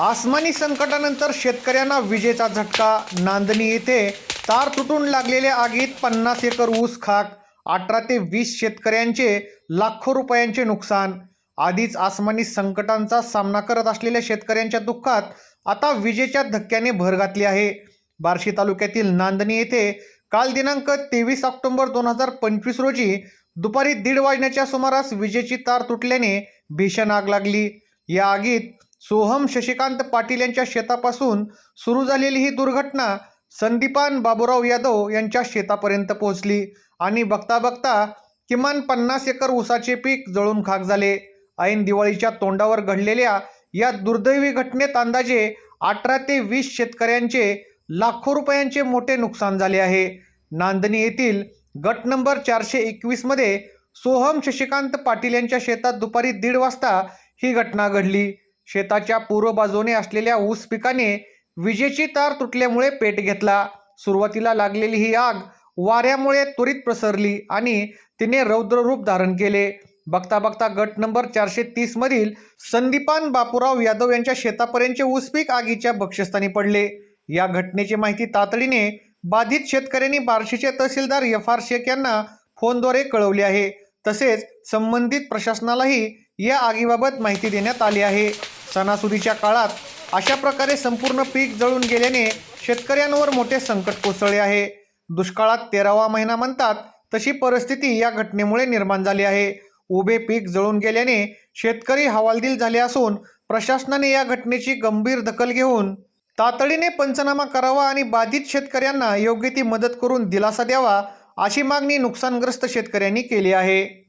आसमानी संकटानंतर शेतकऱ्यांना विजेचा झटका. नांदणी येथे तार तुटून लागलेल्या आगीत पन्नास एकर ऊस खाक अठरा ते वीस शेतकऱ्यांचे लाखो रुपयांचे नुकसान. आधीच आसमानी संकटांचा सामना करत असलेल्या शेतकऱ्यांच्या दुःखात आता विजेच्या धक्क्याने भर घातली आहे. बार्शी तालुक्यातील नांदणी येथे काल दिनांक तेवीस ऑक्टोबर दोन हजार पंचवीस रोजी दुपारी दीड वाजण्याच्या सुमारास विजेची तार तुटल्याने भीषण आग लागली. या आगीत सोहम शशिकांत पाटील यांच्या शेतापासून सुरू झालेली ही दुर्घटना संदीपान बाबूराव यादव यांच्या शेतापर्यंत पोहोचली आणि बघता बघता किमान पन्नास एकर ऊसाचे पीक जळून खाक झाले. ऐन दिवाळीच्या तोंडावर घडलेल्या या दुर्दैवी घटनेत अंदाजे अठरा ते वीस शेतकऱ्यांचे लाखो रुपयांचे मोठे नुकसान झाले आहे. नांदणी येथील गट नंबर चारशे एकवीसमध्ये सोहम शशिकांत पाटील यांच्या शेतात दुपारी दीड वाजता ही घटना घडली. शेताच्या पूर्व बाजूने असलेल्या ऊस पिकाने विजेची तार तुटल्यामुळे पेट घेतला. सुरुवातीला लागलेली ही आग वाऱ्यामुळे त्वरित प्रसरली आणि तिने रौद्ररूप धारण केले. बघता बघता गट नंबर चारशे तीस मधील संदीपान बापूराव यादव यांच्या शेतापर्यंतचे ऊस पीक आगीच्या बक्षस्थानी पडले. या घटनेची माहिती तातडीने बाधित शेतकऱ्यांनी बार्शीचे तहसीलदार एफ आर शेख यांना फोनद्वारे कळवले आहे. तसेच संबंधित प्रशासनालाही या आगीबाबत माहिती देण्यात आली आहे. सणासुदीच्या काळात अशा प्रकारे संपूर्ण पीक जळून गेल्याने शेतकऱ्यांवर मोठे संकट कोसळले आहे. दुष्काळात तेरावा महिना म्हणतात तशी परिस्थिती या घटनेमुळे निर्माण झाली आहे. उभे पीक जळून गेल्याने शेतकरी हवालदिल झाले असून प्रशासनाने या घटनेची गंभीर दखल घेऊन तातडीने पंचनामा करावा आणि बाधित शेतकऱ्यांना योग्य ती मदत करून दिलासा द्यावा अशी मागणी नुकसानग्रस्त शेतकऱ्यांनी केली आहे.